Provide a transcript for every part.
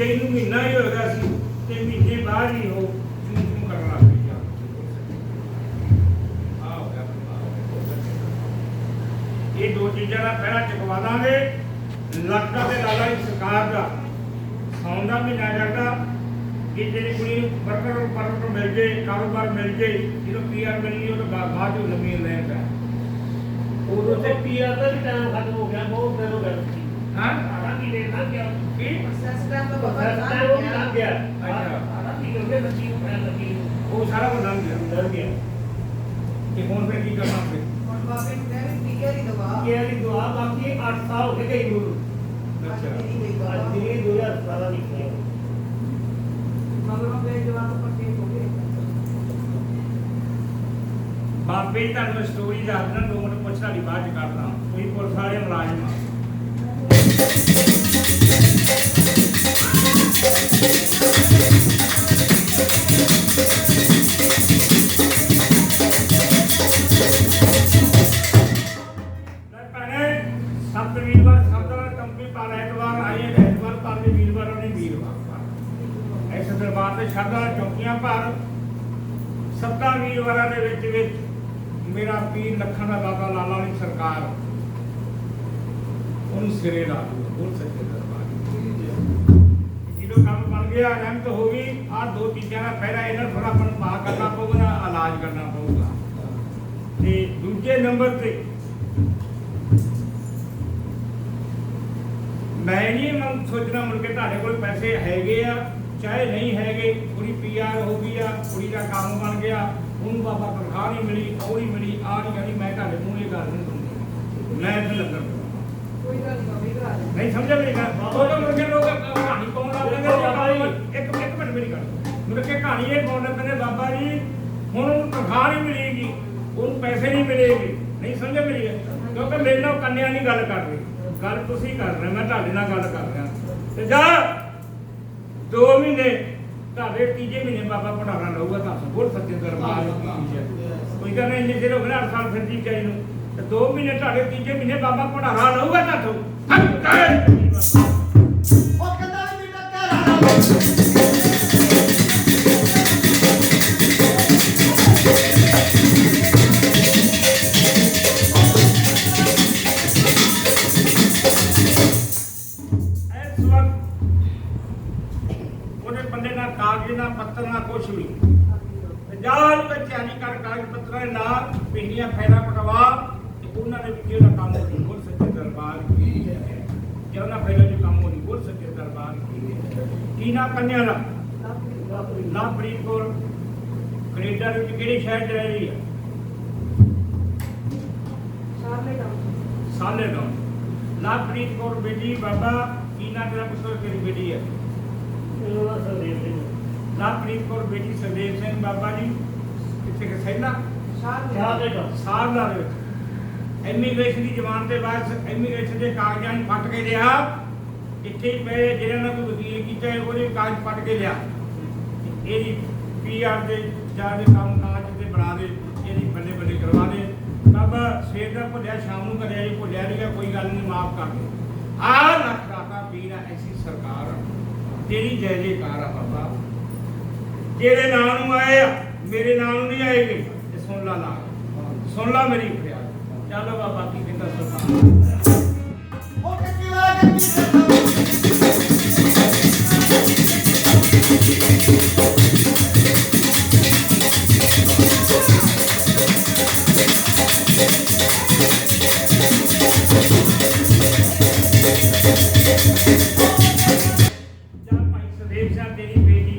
ਗਈ ਨੂੰ ਮਹੀਨਾ ਹੀ ਹੋ ਗਿਆ ਸੀ ਤੇ ਮਹੀਨੇ ਬਾਅਦ ਹੀ ਉਹ ਚੂੰ ਚੂੰ ਕਰਨ ਲੱਗ ਪਈ ਜਾ ਆ ਹੋ ਗਿਆ ਇਹ ਦੋ ਚੀਜ਼ਾਂ ਦਾ ਪਹਿਲਾ ਚੁਕਵਾ ਦਾਂਗੇ। ਲੱਖਾਂ ਤੇ ਲਾਲਾ ਦੀ ਸਰਕਾਰ ਦਾ। ਸੌਣ ਦਾ ਮਹੀਨਾ ਜਾਂਦਾ, ਕਿ ਜਿਹੜੀ ਕੁੜੀ ਨੂੰ ਵਰਕਰ ਪਰਮਿਟ ਮਿਲ ਜੇ, ਕਾਰੋਬਾਰ ਮਿਲ ਜੇ ਜਦੋਂ ਪੀਆਰ ਮਿਲੀ ਉਹ ਤਾਂ ਬਾ- ਬਾਅਦ ਚੋਂ ਲੰਮੀ ਲੈਣ ਦਾ। ਉਦੋਂ ਤੇ ਪੀਆਰ ਦਾ ਵੀ ਟਾਈਮ ਖਤਮ ਹੋ ਗਿਆ, ਬਹੁਤ ਦਿਨ ਹੋ ਗਏ। ਸੀ ਹਾਂ ਸਾਰਾ ਕੀ ਦੇ ਨਾ ਗਿਆ ਕੀ ਸਸਤਾ ਤਾਂ ਬਾਬਾ ਰਸਤਾ ਉਹ ਵੀ ਲੰਘ ਗਿਆ ਅੱਛਾ। ਸਾਰਾ ਕੀ ਹੋ ਗਿਆ ਲੱਗੀ ਨੂੰ ਪੈਣ ਲੱਗੀ ਨੂੰ ਉਹ ਸਾਰਾ ਕੁਝ ਲੰਘ ਗਿਆ ਲੰਘ ਗਿਆ ਕਿ ਹੁਣ ਫਿਰ ਕੀ ਕਰਨਾ ਫਿਰ ਹੁਣ ਬਾਬੇ ਨੂੰ ਕਹਿ ਵੀ ਪੀਕੇ ਦੀ ਦਵਾ ਇਹ ਵਾਲੀ ਦੁਆ ਬਾਕੀ 8 ਸਾਲ ਹੋ ਗਏ ਗਈ ਨੂੰ ਅੱਛਾ ਅੱਜ ਦੀ 2017 ਦੀ ਹੈ ਮਗਰੋਂ ਬੇ ਜਵਾਨ ਪੱਕੇ ਹੋ ਗਏ ਬਾਬੇ ਜੀ ਤੁਹਾਨੂੰ ਸਟੋਰੀ ਦੱਸਣਾ ਦੋ ਮਿੰਟ ਪੁੱਛ ਵਾਲੀ ਬਾਅਦ ਚ ਕਰਦਾ ਕੋਈ ਪੁਲਿਸ ਵਾਲੇ ਮੁਲਾਜ਼ਮ ਆ ਸ਼ਰਧਾ ਚੌਕੀਆਂ ਭਰ। ਸੱਤਾ ਵੀਰਵਾਰਾਂ ਦੇ ਵਿੱਚ ਵਿੱਚ ਮੇਰਾ ਪੀਰ ਲੱਖਾਂ ਦਾ ਬਾਬਾ ਲਾਲਾ ਦੀ ਸਰਕਾਰ। ਉਹਨੂੰ ਸਿਰੇ ਲਾ ਦੂ ਬੋਲ ਸੱਚੇ ਦਰਬਾਰ ਜਦੋਂ ਕੰਮ ਬਣ ਗਿਆ ਰਹਿਮਤ ਹੋ ਗਈ ਆ ਦੋ ਚੀਜ਼ਾਂ ਦਾ ਪਹਿਲਾ ਇਹਨਾਂ ਨੂੰ ਥੋੜਾ ਆਪਾਂ ਨੂੰ ਪਾ ਕਰਨਾ ਪਊਗਾ ਇਲਾਜ ਕਰਨਾ ਪਊਗਾ। ਤੇ ਦੂਜੇ ਨੰਬਰ ਤੇ ਮੈਂ ਨਹੀਂ ਮਨ ਸੋਚਣਾ ਮੁੜ ਤੁਹਾਡੇ ਕੋਲ ਪੈਸੇ ਹੈਗੇ ਆ, ਚਾਹੇ ਨਹੀਂ ਹੈਗੇ, ਕੁੜੀ ਪੀਆਰ ਹੋ ਗਈ ਆ, ਕੁੜੀ ਦਾ ਕੰਮ ਬਣ ਗਿਆ, ਉਹਨੂੰ ਬਾਬਾ ਤਨਖਾਹ ਨਹੀਂ ਮਿਲੀ, ਉਹ ਨਹੀਂ ਮਿਲੀ ਆ ਨਹੀਂ ਕਹਿੰਦੀ ਮੈਂ ਤੁਹਾਡੇ ਮੂੰਹ ਇਹ ਗੱਲ ਨਹੀਂ ਸੁਣਦੀ ਮੈਂ ਇੱਥੇ ਲੰਗਰ ਨਹੀਂ ਦੇ ਨਹੀਂ ਸਮਝਿਆ ਮੇਰੀ ਗੱਲ ਉਹ ਤਾਂ ਮੁੜ ਕੇ ਲੋਕ ਕਹਾਣੀ ਪਾਉਣ ਲੱਗ ਪੈਂਦੇ ਨੇ ਬਾਬਾ ਜੀ। ਇੱਕ ਇੱਕ ਮਿੰਟ ਮੇਰੀ ਗੱਲ ਮੁੜ ਕੇ ਕਹਾਣੀ ਇਹ ਪਾਉਣ ਲੱਗ ਪੈਂਦੇ ਬਾਬਾ ਜੀ ਹੁਣ ਉਹਨੂੰ ਤਨਖਾਹ ਨਹੀਂ ਮਿਲੇਗੀ ਉਹਨੂੰ ਪੈਸੇ ਨਹੀਂ ਮਿਲੇਗੇ। ਨਹੀਂ ਸਮਝਿਆ ਮੇਰੀ ਕਿਉਂਕਿ ਮੇਰੇ ਨਾਲ ਕੰਨਿਆ ਨਹੀਂ ਗੱਲ ਕਰ ਰਹੀ। ਗੱਲ ਤੁਸੀਂ ਕਰ ਰਹੇ ਮੈਂ ਤੁਹਾਡੇ ਨਾਲ ਗੱਲ ਕਰ ਰਿਹਾ। ਤੇ ਜਾ ਦੋ ਮਹੀਨੇ ਤੁਹਾਡੇ ਤੀਜੇ ਮਹੀਨੇ ਬਾਬਾ ਪੜਾਣਾ ਲਊਗਾ ਤੁਹਾਨੂੰ। ਬੋਲ ਸੱਚੇ ਦਰਬਾਰ ਕੋਈ ਕਹਿੰਦਾ ਇੰਨੇ ਚਿਰ ਹੋ ਗਏ 8 ਸਾਲ ਫਿਰ ਜੀ ਚਾਹੀ ਨੂੰ। ਤੇ ਦੋ ਮਹੀਨੇ ਤੁਹਾਡੇ ਤੀਜੇ ਮਹੀਨੇ ਬਾਬਾ ਪੜਾਣਾ ਲਊਗਾ ਤੁਹਾਨੂੰ ਉਹ ਕਹਿੰਦਾ ਵੀ ਘਰ ਵਾਲਾ ਉਹਨਾਂ ਫੈਲਾ ਜੋ ਕੰਮ ਹੋਣੀ ਬੋਲ ਸੱਚੇ ਦਰਬਾਰ ਕੀ ਹੈ ਕੀ ਨਾ ਕੰਨਿਆ ਦਾ ਲਵਪ੍ਰੀਤ ਕੌਰ ਕੈਨੇਡਾ ਦੇ ਵਿੱਚ ਕਿਹੜੇ ਸ਼ਹਿਰ 'ਚ ਰਹਿ ਰਹੀ ਹੈ ਸਾਹਮਣੇ ਕੰਮ ਸਾਲੇ ਤੋਂ ਲਵਪ੍ਰੀਤ ਕੌਰ ਬੇਟੀ ਬਾਬਾ ਕੀ ਨਾ ਤੇਰਾ ਪੁੱਤਰ ਤੇਰੀ ਬੇਟੀ ਹੈ ਇਹਨੂੰ ਨਾ ਸੰਦੇਸ਼ ਦੇ ਲਵਪ੍ਰੀਤ ਕੌਰ ਬੇਟੀ ਸਰਦੇਵ ਸਿੰਘ ਬਾਬਾ ਜੀ ਕਿੱਥੇ ਕਿ ਸੈਨਾ ਸਾਹਮਣੇ ਚਾਹ ਦੇ ਕੰਮ ਸਾਰਦਾ ਦੇ ਵਿੱਚ ਇਮੀਗ੍ਰੇਸ਼ਨ ਦੀ ਜ਼ਮਾਨਤ ਦੇ ਬਾਅਦ ਇਮੀਗ੍ਰੇਸ਼ਨ ਦੇ ਕਾਗਜ਼ਾਂ ਨੂੰ ਫੱਟ ਕੇ ਲਿਆ ਇੱਥੇ ਪਏ ਜਿਹੜਾ ਨਾਲ ਕੋਈ ਵਕੀਲ ਕੀਤਾ ਹੈ, ਉਹਦੇ ਕਾਗਜ਼ ਫੱਟ ਕੇ ਲਿਆ। ਇਹਦੀ ਪੀਆਰ ਦੇ ਜਾਂ ਦੇ ਕੰਮ ਕਾਜ ਤੇ ਬਣਾ ਦੇ ਇਹਦੀ ਬੱਲੇ ਬੱਲੇ ਕਰਵਾ ਦੇ। ਬਾਬਾ ਸਵੇਰ ਦਾ ਭੁੱਲਿਆ ਸ਼ਾਮ ਨੂੰ ਕਰਿਆ ਜੀ ਭੁੱਲਿਆ ਨਹੀਂ ਗਾ, ਕੋਈ ਗੱਲ ਨਹੀਂ ਮਾਫ ਕਰ ਦੇ ਆ ਲੱਖ ਪੀਰ ਐਸੀ ਸਰਕਾਰ ਤੇਰੀ ਜੈ ਜੈਕਾਰ ਆ ਬਾਬਾ। ਤੇਰੇ ਨਾਂ ਨੂੰ ਆਏ ਮੇਰੇ ਨਾਂ ਨੂੰ ਨਹੀਂ ਆਏਗੇ ਤੇ ਸੁਣ ਲਾ ਲਾ ਸੁਣ ਲਾ ਮੇਰੀ ਫਰਿਆਦ। ਚਲੋ ਬਾਬਾ ਕੀ ਕਹਿੰਦਾ ਸੁਣਾ ਉਹ ਕੱਟੀ ਵਾਲਾ ਕੱਟੀ ਚੱਲ ਭਾਈ ਤੇਰੀ ਬੇਟੀ।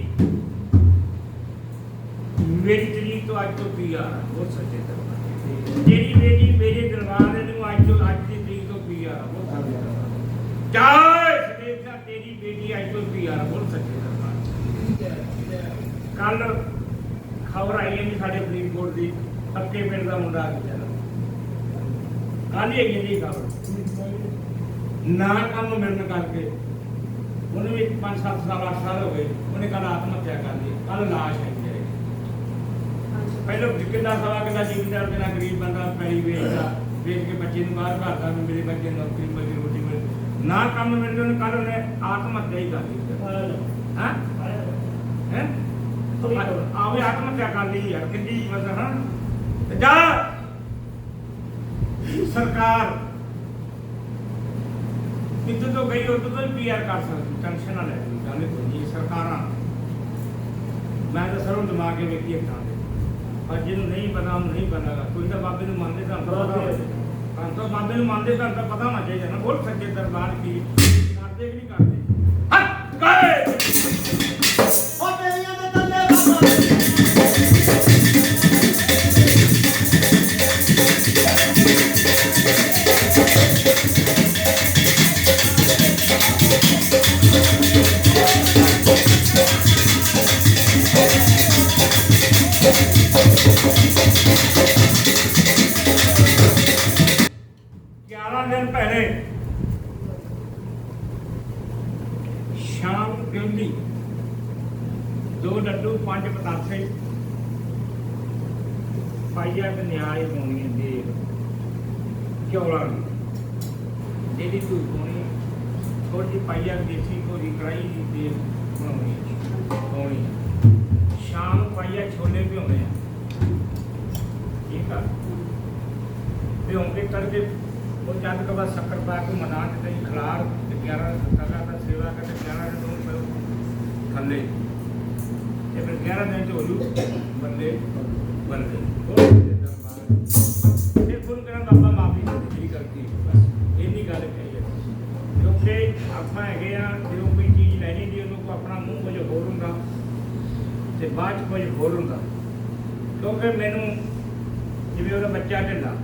ਮੇਰੀ ਤਰੀਕ ਤੋਂ ਅੱਜ ਤੋਂ ਪੀ ਬਹੁਤ ਸੱਚੇ ਦਰਬਾਰ ਤੇਰੀ ਬੇਟੀ ਮੇਰੇ ਦਰਬਾਰ ਨੂੰ ਅੱਜ ਤੋਂ ਅੱਜ ਦੀ ਤਰੀਕ ਤੋਂ ਪੀ ਬਹੁਤ ਸੱਚੇ ਦਰਬਾਰ ਜੈ ਸੁਦੇਵ ਸਿੰਘ ਤੇਰੀ ਬੇਟੀ ਅੱਜ ਤੋਂ ਪੀ ਬਹੁਤ ਸੱਚੇ ਦਰਬਾਰ ਕੱਲ ਖਬਰ ਆਈ ਹੈ ਜੀ ਸਾਡੇ ਫਰੀਦਕੋਟ ਦੀ। ਪੱਕੇ ਪਿੰਡ ਦਾ ਮੁੰਡਾ ਆ ਗਿਆ। ਕੱਲ ਹੀ ਆਈ ਹੈ ਜੀ ਖਬਰ। ਨਾ ਕੰਮ ਮਿਲਣ ਕਰਕੇ। ਉਹਨੂੰ ਵੀ 5-7 ਸਾਲ 8 ਸਾਲ ਹੋ ਗਏ ਉਹਨੇ ਕੱਲ ਆਤਮ ਹੱਤਿਆ ਕਰ ਲਈ ਕੱਲ ਲਾਸ਼ ਹੈ ਪਹਿਲਾਂ ਕਿੰਨਾ ਸਵਾ ਕਿੰਨਾ ਦੇ ਨਾਲ ਗਰੀਬ ਬੰਦਾ ਪੈਲੀ ਵੇਚਦਾ ਵੇਚ ਕੇ ਬੱਚੇ ਨੂੰ ਬਾਹਰ ਘਰਦਾ ਵੀ ਮੇਰੇ ਬੱਚੇ ਨੂੰ ਨੌਕਰੀ ਮਿਲੇ ਰੋਟੀ ਮਿਲੇ ਨਾ ਕੰਮ ਮਿਲਦੇ ਉਹਨੇ ਕੱਲ ਉਹਨੇ ਆਤਮ ਹੱਤਿਆ ਹੀ ਕਰ ਲਈ। ਹਾਂ? ਹੈ? ਆਵੇ ਆਤਮ ਹੱਤਿਆ ਕਰ ਲਈ ਯਾਰ ਕਿੰਨੀ ਮਜ਼ਾ ਹਾਂ? ਜਾ! ਸਰਕਾਰ ਕਿਤੇ ਤੋਂ ਗਈ ਉਹ ਤੋਂ ਪੀਆਰ ਕਰ ਸਕਦੀ ਟੈਨਸ਼ਨ ਨਾ ਲੈ ਗੱਲ ਕੋਈ ਨਹੀਂ, ਸਰਕਾਰਾਂ ਮੈਂ ਤਾਂ ਸਰੋਂ ਦਿਮਾਗ ਕੇ ਵੇਖੀ ਇੱਕ ਥਾਂ ਪਰ ਜਿਹਨੂੰ ਨਹੀਂ ਪਤਾ, ਉਹਨੂੰ ਨਹੀਂ ਪਤਾਗਾ ਕੋਈ ਤਾਂ ਬਾਬੇ ਨੂੰ ਮੰਨਦੇ ਤਾਂ ਪਤਾ ਹੋਵੇ ਤਾਂ ਬਾਬੇ ਨੂੰ ਮੰਨਦੇ ਤਾਂ ਪਤਾ ਹੋਣਾ ਚਾਹੀਦਾ ਨਾ। ਬੋਲ ਸੱਚੇ ਦਰਬਾਰ ਕੀ, ਕਰਦੇ ਕਿ ਨਹੀਂ ਕਰਦੇ। ਹੱਥ ਗਏ ਸ਼ਾਮ ਕਹਿੰਦੀ ਦੋ। ਲੱਡੂ ਪੰਜ ਪਤਾਸੇ। ਪਾਈਆ ਤੇ ਨਿਆਏ ਪਾਉਣੀ ਦੇ ਚੌਲਾਂ ਦੀ। ਜਿਹੜੀ ਤੂੰ ਪਾਉਣੀ ਥੋੜੀ ਜਿਹੀ ਪਾਈਆ ਦੇਸੀ ਕੋਈ ਕੜਾਈ ਦੀ ਦੇ ਬਣਾਉਣੀ ਪਾਉਣੀ ਸ਼ਾਮ ਨੂੰ ਪਾਈਆ ਛੋਲੇ ਭਿਉਂਦੇ ਆ। ਠੀਕ ਆ? ਭਿਉਂ ਕੇ ਤੜਕੇ ਉਹ ਜਦ ਕਬਾ ਸ਼ੱਕਰ ਪਾ ਕੇ ਮਨਾ ਕੇ ਤੇ ਖਲਾਰ ਤੇ 11 ਤਗਾ ਦਾ ਸੇਵਾ ਕਰਕੇ 11 ਦਿਨ ਨੂੰ ਫਿਰ ਥੱਲੇ। ਤੇ ਫਿਰ 11 ਦਿਨ ਚ ਹੋ ਜੂ, ਬੰਦੇ ਬੰਦੇ ਫਿਰ ਫੋਨ ਬਾਬਾ ਮਾਫੀ ਦੀ ਗਲਤੀ ਬਸ। ਇੰਨੀ ਗੱਲ ਕਹੀ ਹੈ। ਕਿਉਂਕਿ ਆਪਾਂ ਹੈਗੇ ਆ, ਜਦੋਂ ਕੋਈ ਚੀਜ਼ ਲੈਣੀ ਦੀ ਉਹਨੂੰ ਕੋ ਆਪਣਾ ਮੂੰਹ ਕੁਝ ਹੋਰ ਹੁੰਦਾ ਤੇ ਬਾਅਦ ਚ ਕੁਝ ਹੋਰ ਹੁੰਦਾ। ਕਿਉਂਕਿ ਮੈਨੂੰ, ਜਿਵੇਂ ਉਹਦਾ ਬੱਚਾ ਢਿੱਲਾ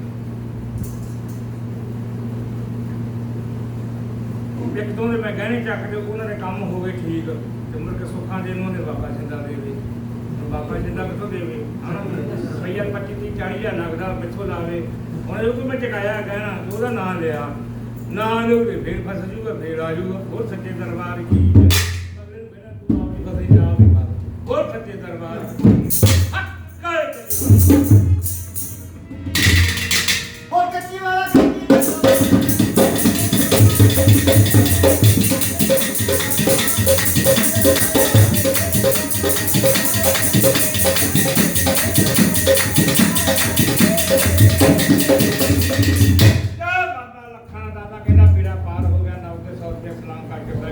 ਇੱਕ ਤੋਂ ਦੇ ਮੈਂ ਗਹਿਣੇ ਚੱਕ ਕੇ ਉਹਨਾਂ ਦੇ ਕੰਮ ਹੋ ਠੀਕ ਤੇ ਮੁੜ ਕੇ ਸੁੱਖਾਂ ਦੇ ਨੂੰ ਨੇ ਬਾਬਾ ਜਿੰਦਾ ਦੇਵੇ ਬਾਬਾ ਜਿੰਦਾ ਕਿੱਥੋਂ ਦੇਵੇ? ਰੁਪਈਆ 25 30 40 ਹਜ਼ਾਰ ਲੱਗਦਾ, ਪਿੱਛੋਂ ਲਾਵੇ। ਹੁਣ ਇਹ ਕੋਈ ਮੈਂ ਚਕਾਇਆ ਗਹਿਣਾ, ਉਹਦਾ ਨਾਂ ਲਿਆ। ਨਾਂ ਲਿਓ ਫੇਰ ਫਸ ਜੂਗਾ, ਫੇਰ ਆ ਜੂਗਾ। ਹੋਰ ਸੱਚੇ ਦਰਬਾਰ ਕੀ ਹੋਰ ਸੱਚੇ ਦਰਬਾਰ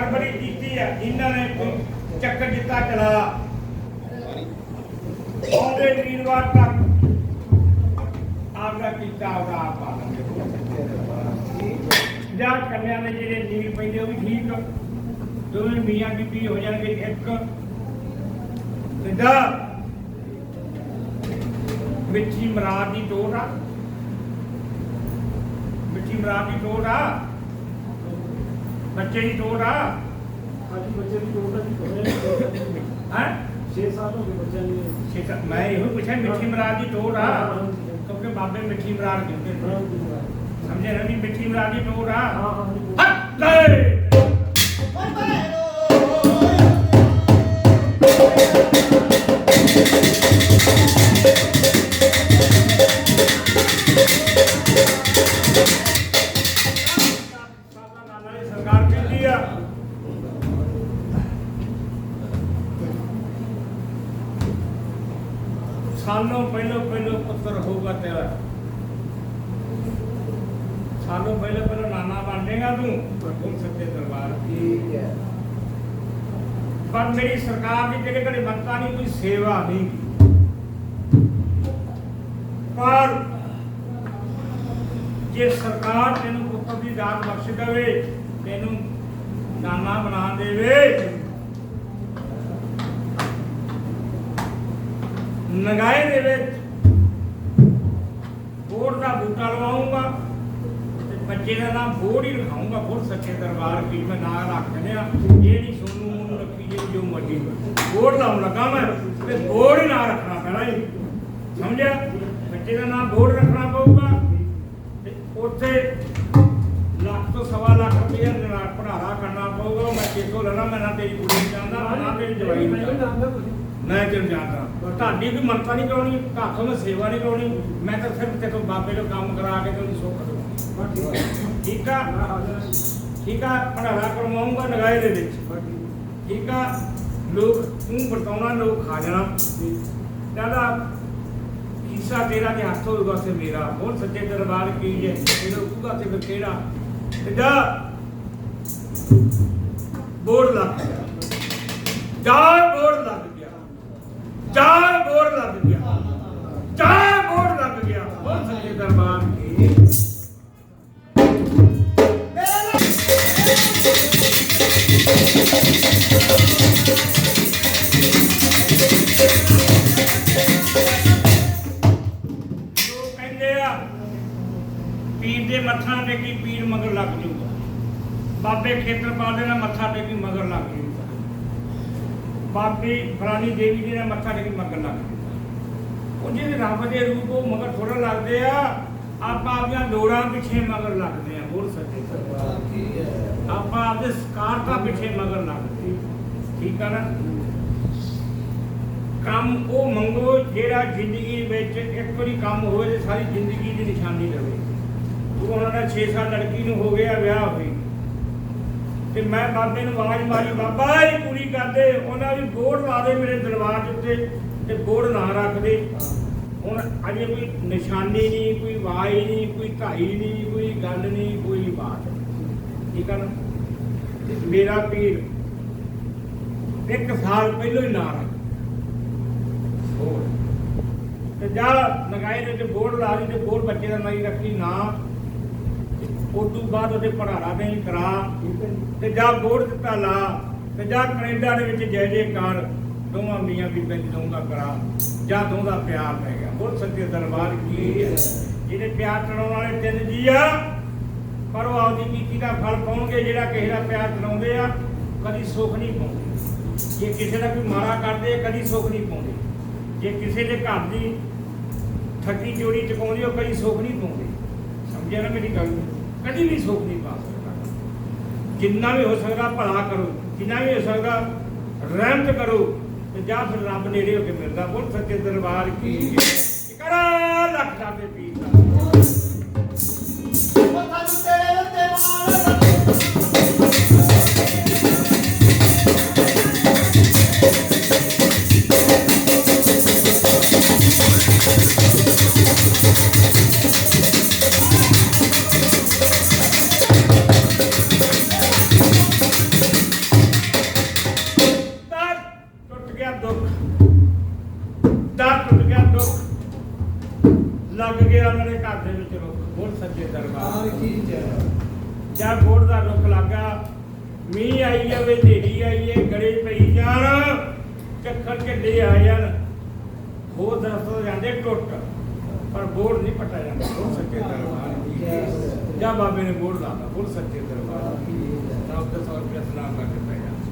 ਕਰਕੇ ਬਹਿ ਜਾਓ ਭਾਈ ਹਾਂ ਮੈਂ ਹੀ ਭੱਜ ਲਿਆ ਨੂੰ ਬਾਜ਼ੂ ਕਰ ਉਹ ਭੈਰੋ ਜਾ ਮੇਰਾ ਲੱਖ ਦਾ ਲਾਲਾ ਦੀ ਸਰਕਾਰ ਕਹਿੰਦੀ ਜੈ ਜੈਕਾਰ ਜਿਨ੍ਹਾਂ ਨੇ ਤੇ ਕਾਰਬਰੀ ਕੀਤੀ ਆ ਜਿਨ੍ਹਾਂ ਨੇ ਕੋਈ ਚੱਕਰ ਜਿੱਤਾ ਚਲਾ ਉਹਦੇ ਵੀਰਵਾਰ ਤੱਕ ਆਪਦਾ ਕੀਤਾ ਉਹਦਾ ਆਪ ਆ ਜਾਂ ਕੰਨਿਆ ਨੇ ਜਿਹੜੇ ਨੀਲ ਪੈਂਦੇ ਉਹ ਵੀ ਠੀਕ ਦੋਵੇਂ ਮੀਆਂ ਬੀਬੀ ਹੋ ਜਾਣਗੇ ਇੱਕ ਤੇ ਜਾ ਮਿੱਠੀ ਮਰਾਦ ਦੀ ਟੋਟ ਆ ਮਿੱਠੀ ਮਰਾਦ ਦੀ ਟੋਟ ਆ ਬੱਚੇ ਦੀ ਟੋਟ ਆ? ਅੱਜ ਬੱਚੇ ਦੀ ਟੋਟਲ ਦੀ ਕੋਲੇ ਹੈ 6 ਸਾਲ ਹੋ ਗਏ ਬੱਚਿਆਂ ਨੂੰ। ਠੀਕ ਆ, ਮੈਂ ਇਹੋ ਪੁੱਛਿਆ ਮਿੱਠੀ ਮਰਾਦ ਦੀ ਟੋਟ ਆ? ਕਿਉਂਕਿ ਬਾਬੇ ਮਿੱਠੀ ਮਰਾਦ ਨੇ। ਸਮਝੇ ਨਾ ਵੀ ਮਿੱਠੀ ਮਰਾਦ ਦੀ ਟੋਟ ਆ? ਹਾਂ ਹਾਂ ਹੱਥ ਸੱਚੇ ਦਰਬਾਰ ਠੀਕ ਹੈ। ਪਰ ਮੇਰੀ ਸਰਕਾਰ ਦੀ ਜਿਹੜੇ ਘੜੇ ਮੰਤਾ ਨਹੀਂ ਕੋਈ ਸੇਵਾ ਨਹੀਂ। ਪਰ ਜੇ ਸਰਕਾਰ ਤੈਨੂੰ ਪੁੱਤਰ ਦੀ ਦਾਤ ਬਖਸ਼ ਦੇਵੇ ਤੈਨੂੰ ਨਾਨਾ ਬਣਾ ਦੇਵੇ। ਨਗਾਏ ਦੇ ਵਿੱਚ ਦਾ ਬੂਟਾ ਲਵਾਉਂਗਾ। ਬੱਚੇ ਦਾ ਨਾਮ ਬੋੜ ਹੀ ਰਖਾਉਂਗਾ ਬੋੜ ਸੱਚੇ ਦਰਬਾਰ ਕੀ ਮੈਂ ਨਾਂ ਰੱਖ ਦਿੰਦੇ ਆ ਇਹ ਨਹੀਂ ਸੋਨੂੰ ਉਹਨੂੰ ਰੱਖੀ ਜੇ ਜੋ ਮਰਜ਼ੀ ਬੋੜ ਲਾਉਣ ਲੱਗਾ ਮੈਂ ਤੇ ਬੋੜ ਹੀ ਨਾਂ ਰੱਖਣਾ ਪੈਣਾ ਜੀ। ਸਮਝਿਆ? ਬੱਚੇ ਦਾ ਨਾਮ ਬੋੜ ਰੱਖਣਾ ਪਊਗਾ ਤੇ ਉੱਥੇ ਲੱਖ ਤੋਂ ਸਵਾ ਲੱਖ ਰੁਪਏ ਦਾ ਪੜਾਰਾ ਕਰਨਾ ਪਊਗਾ। ਮੈਂ ਕਿਥੋਂ ਲੈਣਾ ਮੈਂ ਨਾ ਤੇਰੀ ਕੁੜੀ ਨੂੰ ਜਾਣਦਾ ਨਾ ਤੇਰੀ ਜਵਾਈ ਨੂੰ ਮੈਂ ਤੈਨੂੰ ਜਾਣਦਾ। ਤੁਹਾਡੀ ਕੋਈ ਮੰਨਤਾ ਨਹੀਂ ਕਰਾਉਣੀ ਘਰ ਤੋਂ ਮੈਂ ਸੇਵਾ ਨਹੀਂ ਕਰਾਉਣੀ। ਮੈਂ ਤਾਂ ਸਿਰਫ ਤੇਰੇ ਤੋਂ ਬਾਬੇ ਨੂੰ ਕੰਮ ਕਰਾ ਕੇ ਤੈਨੂੰ ਸੁੱਖ ਦੇਵਾਂ ਠੀਕ ਆ ਠੀਕ ਆ ਭੰਡਾਰਾ ਕਰਵਾਉਂਗਾ ਨਗਾਏ ਦੇ ਵਿੱਚ ਠੀਕ ਆ ਲੋਕ ਤੂੰ ਵਰਤਾਉਣਾ ਲੋਕ ਖਾ ਜਾਣਾ ਕਹਿੰਦਾ ਈਸਾ ਤੇਰਾ ਤੇ ਹੱਥ ਹੋਊਗਾ ਤੇ ਮੇਰਾ ਹੋਰ ਸੱਚੇ ਦਰਬਾਰ ਕੀ ਜੇ ਇਹ ਹੋਊਗਾ ਤੇ ਫਿਰ ਕਿਹੜਾ ਤੇ ਜਾ ਬੋੜ ਲੱਗ ਗਿਆ ਜਾ ਮੱਥਾ ਟੇਕੀ ਮਗਰ ਲੱਗ ਜੂਗਾ ਬਾਬੇ ਖੇਤਰਪਾਲ ਦੇ ਨਾਲ ਮੱਥਾ ਟੇਕੀ ਮਗਰ ਲੱਗ ਜੂਗਾ ਬਾਬੇ ਫਲਾਨੀ ਦੇਵੀ ਜੀ ਨਾਲ ਮੱਥਾ ਟੇਕੀ ਮਗਰ ਲੱਗ ਜੂਗਾ ਉਹ ਜਿਹੜੇ ਰੱਬ ਦੇ ਰੂਪ, ਉਹ ਮਗਰ ਥੋੜਾ ਲੱਗਦੇ ਆ। ਆਪਾਂ ਆਪਣੀਆਂ ਲੋੜਾਂ ਪਿੱਛੇ ਮਗਰ ਲੱਗਦੇ ਆ, ਹੋਰ ਸੱਚੇ ਆਪਾਂ ਆਪਦੇ ਸਕਾਰਤਾ ਪਿੱਛੇ ਮਗਰ ਲੱਗਦੇ ਆ। ਠੀਕ ਆ ਨਾ? ਕੰਮ ਉਹ ਮੰਗੋ ਜਿਹੜਾ ਜ਼ਿੰਦਗੀ ਵਿੱਚ ਇੱਕ ਵਾਰੀ ਕੰਮ ਹੋਵੇ ਤੇ ਸਾਰੀ ਜ਼ਿੰਦਗੀ ਦੀ ਨਿਸ਼ਾਨੀ ਰਵੇ। ਉਹਨਾਂ ਦਾ 6 ਸਾਲ ਲੜਕੀ ਨੂੰ ਹੋ ਗਿਆ ਵਿਆਹ ਹੋਈ ਤੇ ਮੈਂ ਬਾਬੇ ਨੂੰ ਆਵਾਜ਼ ਮਾਰੀ, ਬਾਬਾ, ਇਹ ਪੂਰੀ ਕਰ ਦੇ। ਉਹਨਾਂ ਵੀ ਬੋਰਡ ਲਾ ਦੇ ਮੇਰੇ ਦਰਬਾਰ ਦੇ ਉੱਤੇ ਤੇ ਬੋਰਡ ਨਾ ਰੱਖ ਦੇ। ਹੁਣ ਅਜੇ ਕੋਈ ਨਿਸ਼ਾਨੀ ਨਹੀਂ, ਕੋਈ ਵਾਈ ਨਹੀਂ, ਕੋਈ ਢਾਈ ਨਹੀਂ, ਕੋਈ ਗੱਲ ਨਹੀਂ, ਕੋਈ ਬਾਤ ਠੀਕ ਹੈ ਨਾ? ਮੇਰਾ ਪੀਰ ਇੱਕ ਸਾਲ ਪਹਿਲਾਂ ਹੀ ਨਾ ਰੱਖ। ਹੋਰ। ਤੇ ਜਾ ਲਗਾਏ ਤੇ ਬੋਰਡ ਲਾ ਲਈ ਤੇ ਬੋਰਡ ਬੱਚੇ ਦਾ ਨਹੀਂ ਰੱਖੀ ਨਾ। ਉਸ ਤੋਂ ਬਾਅਦ ਉਹਦੇ ਪੜਾਰਾ ਨਹੀਂ ਕਰਾ ਤੇ ਜਾ ਬੋਰਡ ਦਿੱਤਾ ਲਾ ਤੇ ਜਾ ਕੈਨੇਡਾ ਦੇ ਵਿੱਚ ਜੈ ਜੈਕਾਰ ਦੋਵਾਂ ਮੀਆਂ ਬੀਬੀ ਨੂੰ ਦਊਂਗਾ ਕਰਾ ਜਾ ਦੋਂਦਾ ਪਿਆਰ ਪੈ ਗਿਆ। ਬੋਲ ਸੱਚੇ ਦਰਬਾਰ ਕੀ ਹੈ? ਪਿਆਰ ਚੜਾਉਣ ਵਾਲੇ ਤਿੰਨ ਜੀ ਆ ਪਰ ਉਹ ਆਪਦੀ ਕੀਤੀ ਦਾ ਫਲ ਪਾਉਣਗੇ ਜਿਹੜਾ ਕਿਸੇ ਦਾ ਪਿਆਰ ਚੜਾਉਂਦੇ ਆ ਕਦੀ ਸੁੱਖ ਨਹੀਂ ਪਾਉਂਦੇ। ਜੇ ਕਿਸੇ ਦਾ ਕੋਈ ਮਾਰਾ ਕਰਦੇ ਆ, ਕਦੀ ਸੁੱਖ ਨਹੀਂ ਪਾਉਂਦੇ। ਜੇ ਕਿਸੇ ਦੇ ਘਰ ਦੀ ਠੱਗੀ ਚੋਰੀ ਚਕਾਉਂਦੀ ਉਹ ਕਦੀ ਸੁੱਖ ਨਹੀਂ ਪਾਉਂਦੇ। ਸਮਝਿਆ ਨਾ ਮੇਰੀ ਗੱਲ? ਕਦੀ ਵੀ ਸੁੱਖ ਨਹੀਂ ਪਾ ਸਕਦਾ। ਜਿੰਨਾ ਵੀ ਹੋ ਸਕਦਾ ਭਲਾ ਕਰੋ, ਜਿੰਨਾ ਵੀ ਹੋ ਸਕਦਾ ਰਹਿਮਤ ਕਰੋ, ਤੇ ਜਾਂ ਫਿਰ ਰੱਬ ਨੇੜੇ ਹੋ ਕੇ ਮਿਲਦਾ। ਬੋਲ ਸੱਚੇ ਦਰਬਾਰ ਕੀ ਕਰਾ ਲੱਖ ਦਾ ਲੱਗ ਗਿਆ ਉਹਨਾਂ ਦੇ ਘਰ ਦੇ ਵਿੱਚ ਰੁੱਖ ਬੋਲ ਸੱਚੇ ਦਰਬਾਰ ਜਾਂ। ਗੋੜ ਦਾ ਰੁੱਖ ਲੱਗਾ ਮੀਂਹ ਆਈ ਜਾਵੇ ਹਨੇਰੀ ਆਈ ਏ ਗੜੇ ਪਈ ਜਾਣ ਚੱਕਰ ਝੱਡੇ ਆ ਜਾਣ। ਹੋ ਦਰਸਤ ਜਾਂਦੇ ਟੁੱਟ ਪਰ ਬੋੜ ਨਹੀਂ ਪਟਿਆ ਜਾਂਦਾ ਬੋਲ ਸੱਚੇ ਦਰਬਾਰ ਕੀ ਜਾਂ। ਬਾਬੇ ਨੇ ਬੋੜ ਲਾਤਾ ਬੋਲ ਸੱਚੇ ਦਰਬਾਰ ਕੀ ਰੱਬ ਦਾ ਸੌ ਰੁਪਇਆ ਸਲਾਮ ਕਰਕੇ